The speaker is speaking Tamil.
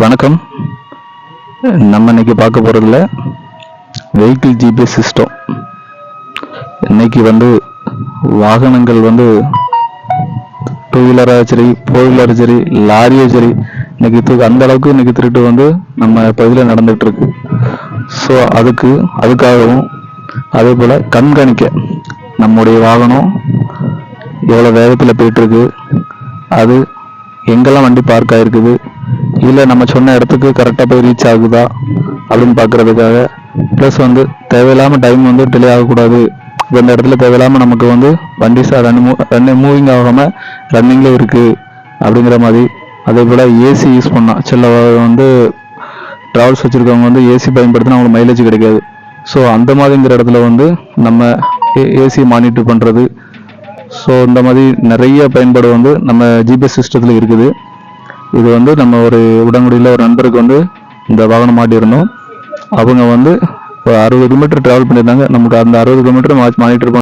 வணக்கம். நம்ம இன்னைக்கு பார்க்க போகிறதுல வெஹிக்கிள் ஜிபிஎஸ் சிஸ்டம் இன்னைக்கு வந்து வாகனங்கள் வந்து டூ வீலராக சரி ஃபோர் வீலர் சரி லாரியும் சரி இன்னைக்கு அந்த அளவுக்கு இன்னைக்கு திருட்டு வந்து நம்ம பகுதியில் நடந்துட்டு இருக்கு. ஸோ அதுக்கு அதுக்காகவும் அதே போல் கண்காணிக்க நம்முடைய வாகனம் எவ்வளோ வேகத்தில் போயிட்டுருக்கு அது எங்கெல்லாம் வண்டி பார்க்காயிருக்குது இல்லை நம்ம சொன்ன இடத்துக்கு கரெக்டாக போய் ரீச் ஆகுதா அப்படின்னு பார்க்குறதுக்காக ப்ளஸ் வந்து தேவையில்லாமல் டைம் வந்து டிலே ஆகக்கூடாது. இப்போ இந்த இடத்துல தேவையில்லாமல் நமக்கு வந்து வண்டி சார் ரன் ரன் மூவிங் ஆகாமல் ரன்னிங்கில் இருக்குது அப்படிங்கிற மாதிரி. அதே போல் ஏசி யூஸ் பண்ணால் சில வந்து ட்ராவல்ஸ் வச்சுருக்கவங்க வந்து ஏசி பயன்படுத்தினா அவங்களுக்கு மைலேஜ் கிடைக்காது. ஸோ அந்த மாதிரிங்கிற இடத்துல வந்து நம்ம ஏசி மானிட்டர் பண்ணுறது ஸோ இந்த மாதிரி நிறைய பயன்பாடு வந்து நம்ம ஜிபிஎஸ் சிஸ்டத்தில் இருக்குது. இது வந்து நம்ம ஒரு உடங்குடியில் ஒரு நண்பருக்கு வந்து இந்த வாகனம் மாட்டியிருந்தோம். அவங்க வந்து ஒரு அறுபது கிலோமீட்டர் ட்ராவல் பண்ணியிருந்தாங்க. நமக்கு அந்த அறுபது கிலோமீட்டர் மானிட்டர்